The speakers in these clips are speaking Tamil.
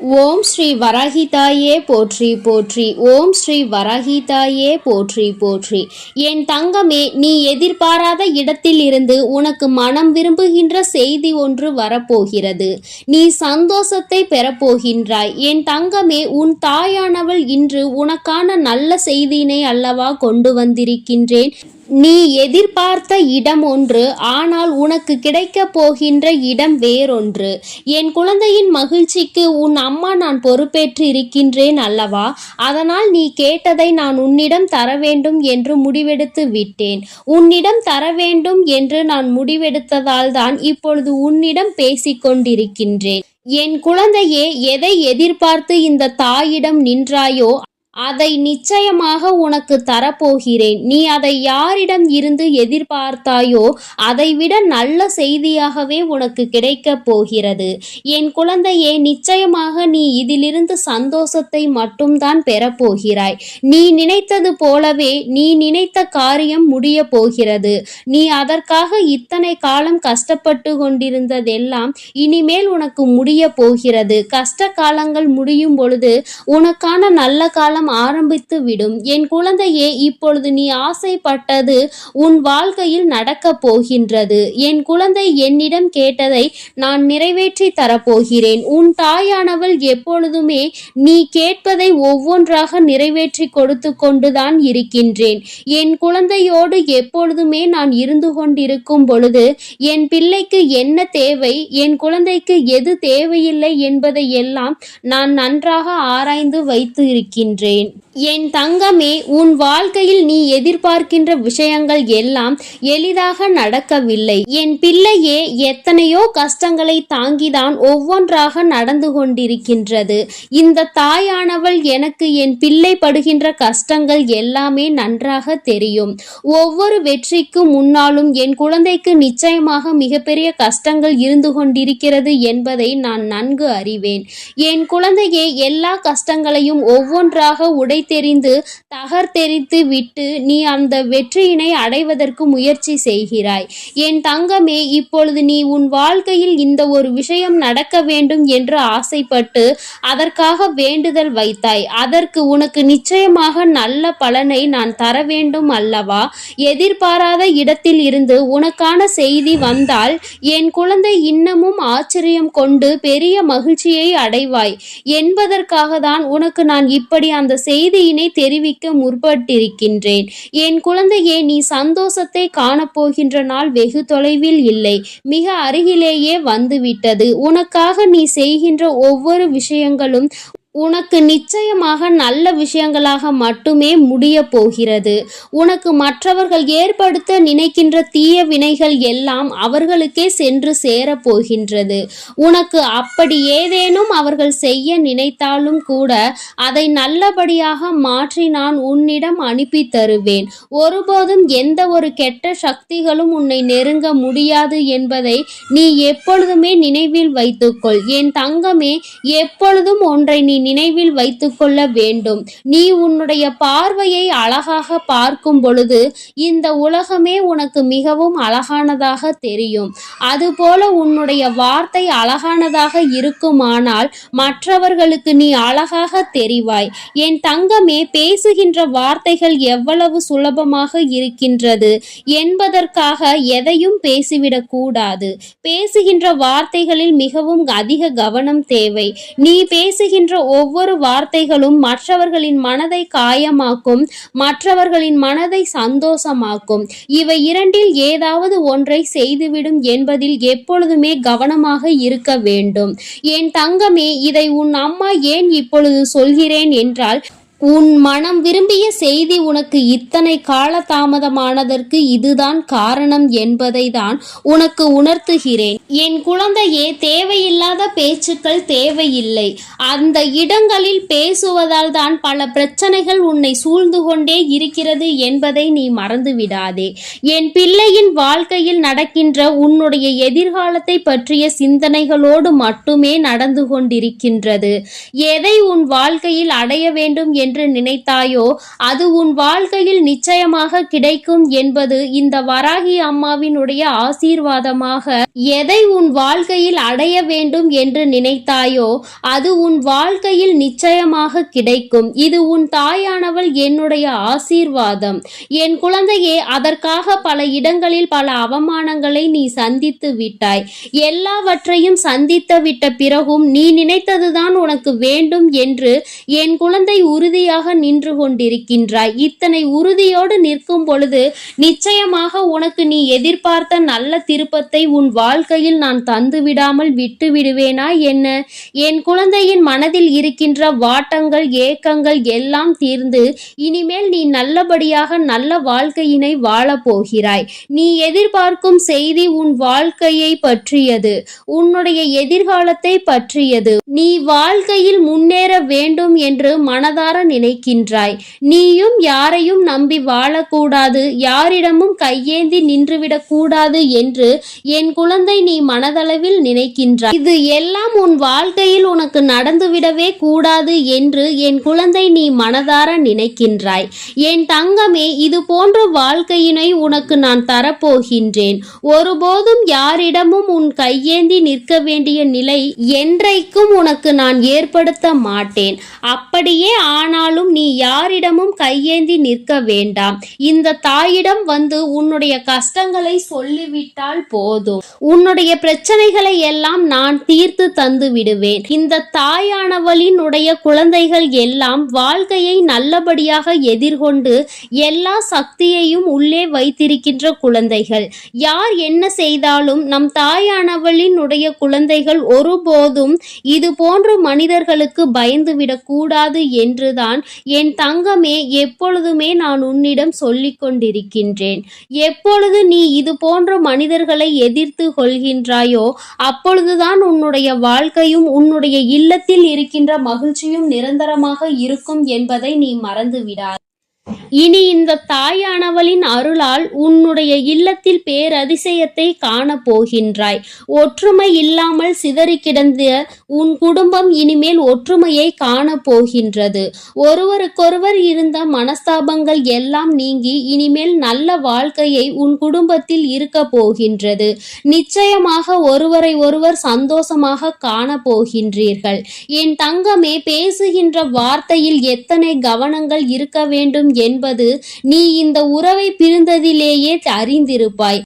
ஓம் ஸ்ரீ வராகிதாயே போற்றி போற்றி. ஓம் ஸ்ரீ வராகிதாயே போற்றி போற்றி. என் தங்கமே நீ எதிர்பாராத இடத்தில் இருந்து உனக்கு மனம் விரும்புகின்ற செய்தி ஒன்று வரப்போகிறது. நீ சந்தோஷத்தை பெறப்போகின்றாய். என் தங்கமே உன் தாயானவள் இன்று உனக்கான நல்ல செய்தியினை அல்லவா கொண்டு வந்திருக்கின்றேன். நீ எதிர்பார்த்த இடம் ஒன்று ஆனால் உனக்கு கிடைக்கப் போகின்ற இடம் வேறொன்று. என் குழந்தையின் மகிழ்ச்சிக்கு உன் அம்மா நான் பொறுப்பேற்று இருக்கின்றேன் அல்லவா? அதனால் நீ கேட்டதை நான் உன்னிடம் தர வேண்டும் என்று முடிவெடுத்து விட்டேன். உன்னிடம் தர வேண்டும் என்று நான் முடிவெடுத்ததால் தான் இப்பொழுது உன்னிடம் பேசிக்கொண்டிருக்கின்றேன் என் குழந்தையே எதை எதிர்பார்த்து இந்த தாயிடம் நின்றாயோ அதை நிச்சயமாக உனக்கு தரப்போகிறேன். நீ அதை யாரிடம் இருந்து எதிர்பார்த்தாயோ அதைவிட நல்ல செய்தியாகவே உனக்கு கிடைக்கப் போகிறது. என் குழந்தையே நிச்சயமாக நீ இதிலிருந்து சந்தோஷத்தை மட்டும்தான் பெறப்போகிறாய் நீ நினைத்தது போலவே நீ நினைத்த காரியம் முடிய போகிறது. நீ அதற்காக இத்தனை காலம் கஷ்டப்பட்டு கொண்டிருந்ததெல்லாம் இனிமேல் உனக்கு முடிய போகிறது. கஷ்ட காலங்கள் முடியும் பொழுது உனக்கான நல்ல காலம் ஆரம்பித்து விடும். என் குழந்தையே இப்பொழுது நீ ஆசைப்பட்டது உன் வாழ்க்கையில் நடக்கப் போகின்றது. என் குழந்தை என்னிடம் கேட்டதை நான் நிறைவேற்றி தரப்போகிறேன். உன் தாயானவள் எப்பொழுதுமே நீ கேட்பதை ஒவ்வொன்றாக நிறைவேற்றி கொடுத்து கொண்டுதான் இருக்கின்றேன். என் குழந்தையோடு எப்பொழுதுமே நான் இருந்து கொண்டிருக்கும் பொழுது என் பிள்ளைக்கு என்ன தேவை என் குழந்தைக்கு எது தேவையில்லை என்பதை எல்லாம் நான் நன்றாக ஆராய்ந்து வைத்து இருக்கின்றேன். mean, என் தங்கமே உன் வாழ்க்கையில் நீ எதிர்பார்க்கின்ற விஷயங்கள் எல்லாம் எளிதாக நடக்கவில்லை. என் பிள்ளையே எத்தனையோ கஷ்டங்களை தாங்கிதான் ஒவ்வொன்றாக நடந்து கொண்டிருக்கின்றது. இந்த தாயானவள் எனக்கு என் பிள்ளை படுகின்ற கஷ்டங்கள் எல்லாமே நன்றாக தெரியும். ஒவ்வொரு வெற்றிக்கு முன்னாலும் என் குழந்தைக்கு நிச்சயமாக மிகப்பெரிய கஷ்டங்கள் இருந்து கொண்டிருக்கிறது என்பதை நான் நன்கு அறிவேன். என் குழந்தையே எல்லா கஷ்டங்களையும் ஒவ்வொன்றாக தெரிந்து தகர்த்தெறித்து விட்டு நீ அந்த வெற்றியினை அடைவதற்கு முயற்சி செய்கிறாய். என் தங்கமே இப்பொழுது நீ உன் வாழ்க்கையில் இந்த ஒரு விஷயம் நடக்க வேண்டும் என்று ஆசைப்பட்டு அதற்காக வேண்டுதல் வைத்தாய். அதற்கு உனக்கு நிச்சயமாக நல்ல பலனை நான் தர வேண்டும் அல்லவா? எதிர்பாராத இடத்தில் இருந்து உனக்கான செய்தி வந்தால் என் குழந்தை இன்னமும் ஆச்சரியம் கொண்டு பெரிய மகிழ்ச்சியை அடைவாய். என்பதற்காக தான் உனக்கு நான் இப்படி அந்த செய்தி செய்தியினை தெரிவிக்க முற்பட்டிருக்கின்றேன். என் குழந்தையே நீ சந்தோஷத்தை காணப்போகின்ற நாள் வெகு தொலைவில் இல்லை. மிக அருகிலேயே வந்துவிட்டது. உனக்காக நீ செய்கின்ற ஒவ்வொரு விஷயங்களும் உனக்கு நிச்சயமாக நல்ல விஷயங்களாக மட்டுமே முடிய போகிறது. உனக்கு மற்றவர்கள் ஏற்படுத்த நினைக்கின்ற தீய வினைகள் எல்லாம் அவர்களுக்கே சென்று சேரப் போகின்றது. உனக்கு அப்படி ஏதேனும் அவர்கள் செய்ய நினைத்தாலும் கூட அதை நல்லபடியாக மாற்றி நான் உன்னிடம் அனுப்பி தருவேன். ஒருபோதும் எந்த ஒரு கெட்ட சக்திகளும் உன்னை நெருங்க முடியாது என்பதை நீ எப்பொழுதுமே நினைவில் வைத்துக்கொள். என் தங்கமே எப்பொழுதும் ஒன்றை நீ நினைவில் வைத்துக்கொள்ள வேண்டும். நீ உன்னுடைய பார்வையை அழகாக பார்க்கும் பொழுது இந்த உலகமே உனக்கு மிகவும் அழகானதாக தெரியும். அதுபோல உன்னுடைய வார்த்தை அழகானதாக இருக்குமானால் மற்றவர்களுக்கு நீ அழகாக தெரிவாய். என் தங்கமே பேசுகின்ற வார்த்தைகள் எவ்வளவு சுலபமாக இருக்கின்றது. என்பதற்காக எதையும் பேசிவிடக் கூடாது. பேசுகின்ற வார்த்தைகளில் மிகவும் அதிக கவனம் தேவை. நீ பேசுகின்ற ஒவ்வொரு வார்த்தைகளும் மற்றவர்களின் மனதை காயமாக்கும் மற்றவர்களின் மனதை சந்தோஷமாக்கும். இவை இரண்டில் ஏதாவது ஒன்றை செய்துவிடும் என்பதில் எப்பொழுதுமே கவனமாக இருக்க வேண்டும். என் தங்கமே இதை உன் அம்மா ஏன் இப்பொழுது சொல்கிறேன்? என்றால் உன் மனம் விரும்பிய செய்தி உனக்கு இத்தனை கால தாமதமானதற்கு இதுதான் காரணம் என்பதை தான் உனக்கு உணர்த்துகிறேன். என் குழந்தையே தேவையில்லாத பேச்சுக்கள் தேவையில்லை. அந்த இடங்களில் பேசுவதால் தான் பல பிரச்சனைகள் உன்னை சூழ்ந்து கொண்டே இருக்கிறது என்பதை நீ மறந்து விடாதே என் பிள்ளையின் வாழ்க்கையில் நடக்கின்ற உன்னுடைய எதிர்காலத்தை பற்றிய சிந்தனைகளோடு மட்டுமே நடந்து கொண்டிருக்கின்றது. எதை உன் வாழ்க்கையில் அடைய வேண்டும் என்று நினைத்தாயோ அது உன் வாழ்க்கையில் நிச்சயமாக கிடைக்கும் என்பது இந்த வராகி அம்மாவினுடைய ஆசீர்வாதமாக எதை உன் வாழ்க்கையில் அடைய வேண்டும் என்று நினைத்தாயோ அது உன் வாழ்க்கையில் நிச்சயமாக கிடைக்கும். இது உன் தாயானவள் என்னுடைய ஆசீர்வாதம். என் குழந்தையே அதற்காக பல இடங்களில் பல அவமானங்களை நீ சந்தித்து விட்டாய். எல்லாவற்றையும் சந்தித்து விட்ட பிறகும் நீ நினைத்ததுதான் உனக்கு வேண்டும் என்று என் குழந்தை உறுதி உறுதியாக நின்று கொண்டிருக்கின்றாய். இத்தனை உறுதியோடு நிற்கும் பொழுது நிச்சயமாக உனக்கு நீ எதிர்பார்த்த நல்ல திருப்பத்தை உன் வாழ்க்கையில் நான் தந்து விடாமல் விட்டு விடுவேனா என்ன? என் குழந்தையின் மனதில் இருக்கின்ற வாட்டங்கள் ஏக்கங்கள் எல்லாம் தீர்ந்து இனிமேல் நீ நல்லபடியாக நல்ல வாழ்க்கையினை வாழப் போகிறாய் நீ எதிர்பார்க்கும் செய்தி உன் வாழ்க்கையை பற்றியது உன்னுடைய எதிர்காலத்தை பற்றியது. நீ வாழ்க்கையில் முன்னேற வேண்டும் என்று மனதார நினைக்கின்றாய். நீயும் யாரையும் நம்பி வாழக்கூடாது. யாரிடமும் கையேந்தி நின்றுவிடக் கூடாது என்று என் குழந்தை நீ மனதளவில் நினைக்கின்றாய். இது எல்லாம் உன் வாழ்க்கையில் உனக்கு நடந்துவிடவே கூடாது என்று என் குழந்தை நீ மனதார நினைக்கின்றாய். என் தங்கமே இது போன்ற வாழ்க்கையினை உனக்கு நான் தரப்போகின்றேன். ஒருபோதும் யாரிடமும் உன் கையேந்தி நிற்க வேண்டிய நிலை என்றைக்கும் உனக்கு நான் ஏற்படுத்த மாட்டேன். அப்படியே ஆனால் ஆனாலும் நீ யாரிடமும் கையேந்தி நிற்க வேண்டாம். இந்த தாயிடம் வந்து உன்னுடைய கஷ்டங்களை சொல்லிவிட்டால் போதும். உன்னுடைய பிரச்சனைகளை எல்லாம் நான் தீர்த்து தந்து விடுவேன். இந்த தாயானவளினுடைய குழந்தைகள் எல்லாம் வாழ்க்கையை நல்லபடியாக எதிர்கொண்டு எல்லா சக்தியையும் உள்ளே வைத்திருக்கின்ற குழந்தைகள். யார் என்ன செய்தாலும் நம் தாயானவளினுடைய குழந்தைகள் ஒருபோதும் இது போன்ற மனிதர்களுக்கு பயந்து விடக்கூடாது தான் என் தங்கமே எப்பொழுதுமே நான் உன்னிடம் சொல்லிக் கொண்டிருக்கின்றேன். எப்பொழுது நீ இது போன்ற மனிதர்களை எதிர்த்து கொள்கின்றாயோ அப்பொழுதுதான் உன்னுடைய வாழ்க்கையும் உன்னுடைய இல்லத்தில் இருக்கின்ற மகிழ்ச்சியும் நிரந்தரமாக இருக்கும் என்பதை நீ மறந்துவிடாது. இனி இந்த தாயானவளின் அருளால் உன்னுடைய இல்லத்தில் பேரதிசயத்தை காணப் போகின்றாய். ஒற்றுமை இல்லாமல் சிதறி கிடந்த உன் குடும்பம் இனிமேல் ஒற்றுமையை காணப் போகின்றது. ஒருவருக்கொருவர் இருந்த மனஸ்தாபங்கள் எல்லாம் நீங்கி இனிமேல் நல்ல வாழ்க்கையை உன் குடும்பத்தில் இருக்க போகின்றது. நிச்சயமாக ஒருவரை ஒருவர் சந்தோஷமாக காண போகின்றீர்கள். என் தங்கமே பேசுகின்ற வார்த்தையில் எத்தனை கவனங்கள் இருக்க வேண்டும் என்பது நீ இந்த உறவை பிரிந்ததிலேயே அறிந்திருப்பாய்.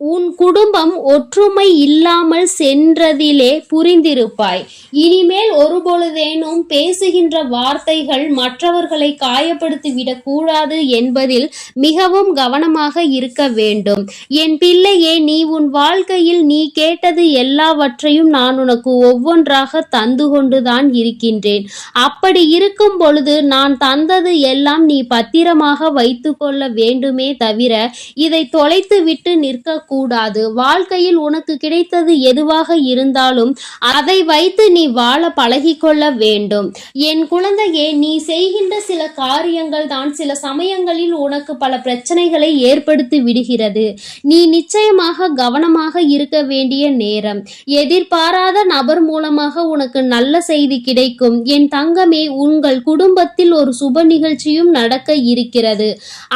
உன் குடும்பம் ஒற்றுமை இல்லாமல் சென்றதிலே புரிந்திருப்பாய். இனிமேல் ஒருபொழுதேனும் பேசுகின்ற வார்த்தைகள் மற்றவர்களை காயப்படுத்திவிடக் கூடாது என்பதில் மிகவும் கவனமாக இருக்க வேண்டும். என் பிள்ளையே நீ உன் வாழ்க்கையில் நீ கேட்டது எல்லாவற்றையும் நான் உனக்கு ஒவ்வொன்றாக தந்து கொண்டுதான் இருக்கின்றேன். அப்படி இருக்கும் பொழுது நான் தந்தது எல்லாம் நீ பத்திரமாக வைத்துக்கொள்ள வேண்டுமே தவிர இதை தொலைத்துவிட்டு நிற்க கூடாது வாழ்க்கையில் உனக்கு கிடைத்தது எதுவாக இருந்தாலும் அதை வைத்து நீ வாழ பழகிக்கொள்ள வேண்டும். என் குழந்தையே நீ செய்கின்ற சில காரியங்கள் தான் சில சமயங்களில் உனக்கு பல பிரச்சனைகளை ஏற்படுத்தி விடுகிறது. நீ நிச்சயமாக கவனமாக இருக்க வேண்டிய நேரம். எதிர்பாராத நபர் மூலமாக உனக்கு நல்ல செய்தி கிடைக்கும். என் தங்கமே உங்கள் குடும்பத்தில் ஒரு சுப நிகழ்ச்சியும் நடக்க இருக்கிறது.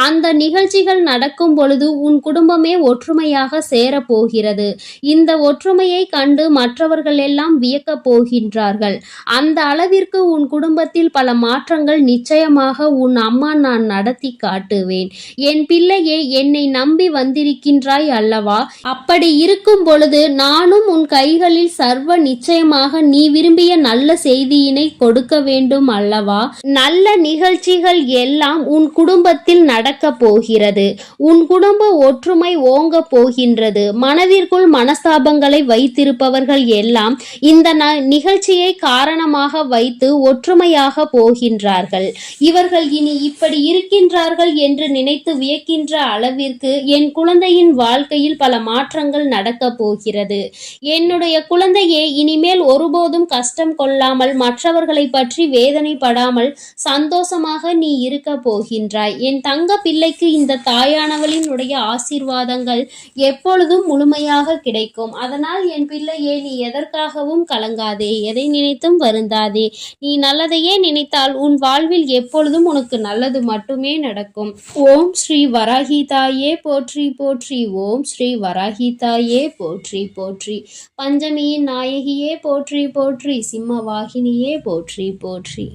அந்த நிகழ்ச்சிகள் நடக்கும் பொழுது உன் குடும்பமே ஒற்றுமையாக ஒன்றாக சேரப்போகிறது. இந்த ஒற்றுமையை கண்டு மற்றவர்கள் எல்லாம் வியக்கப் போகின்றார்கள். அந்த அளவிற்கு உன் குடும்பத்தில் பல மாற்றங்கள் நிச்சயமாக உன் அம்மா நான் நடத்தி காட்டுவேன். என் பிள்ளையே என்னை நம்பி வந்திருக்கின்றாய் அல்லவா? அப்படி இருக்கும் பொழுது நானும் உன் கைகளில் சர்வ நிச்சயமாக நீ விரும்பிய நல்ல செய்தியினை கொடுக்க வேண்டும் அல்லவா? நல்ல நிகழ்ச்சிகள் எல்லாம் உன் குடும்பத்தில் நடக்க போகிறது. உன் குடும்ப ஒற்றுமை ஓங்க போகின்றது. மனதிற்குள் மனஸ்தாபங்களை வைத்திருப்பவர்கள் எல்லாம் இந்த நிகழ்ச்சியை காரணமாக வைத்து ஒற்றுமையாக போகின்றார்கள். இவர்கள் இனி இப்படி இருக்கின்றார்கள் என்று நினைத்து வியக்கின்ற அளவிற்கு என் குழந்தையின் வாழ்க்கையில் பல மாற்றங்கள் நடக்கப் போகிறது. என்னுடைய குழந்தையே இனிமேல் ஒருபோதும் கஷ்டம் கொள்ளாமல் மற்றவர்களை பற்றி வேதனைப்படாமல் சந்தோஷமாக நீ இருக்க போகின்றாய். என் தங்க பிள்ளைக்கு இந்த தாயானவளினுடைய ஆசீர்வாதங்கள் எப்பொழுதும் முழுமையாக கிடைக்கும். அதனால் என் பிள்ளையே நீ எதற்காகவும் கலங்காதே எதை நினைத்தும் வருந்தாதே. நீ நல்லதையே நினைத்தால் உன் வாழ்வில் எப்பொழுதும் உனக்கு நல்லது மட்டுமே நடக்கும். ஓம் ஸ்ரீ வராகிதாயே போற்றி போற்றி. ஓம் ஸ்ரீ வராகிதாயே போற்றி போற்றி. பஞ்சமியின் நாயகியே போற்றி போற்றி. சிம்ம வாகினியே போற்றி போற்றி.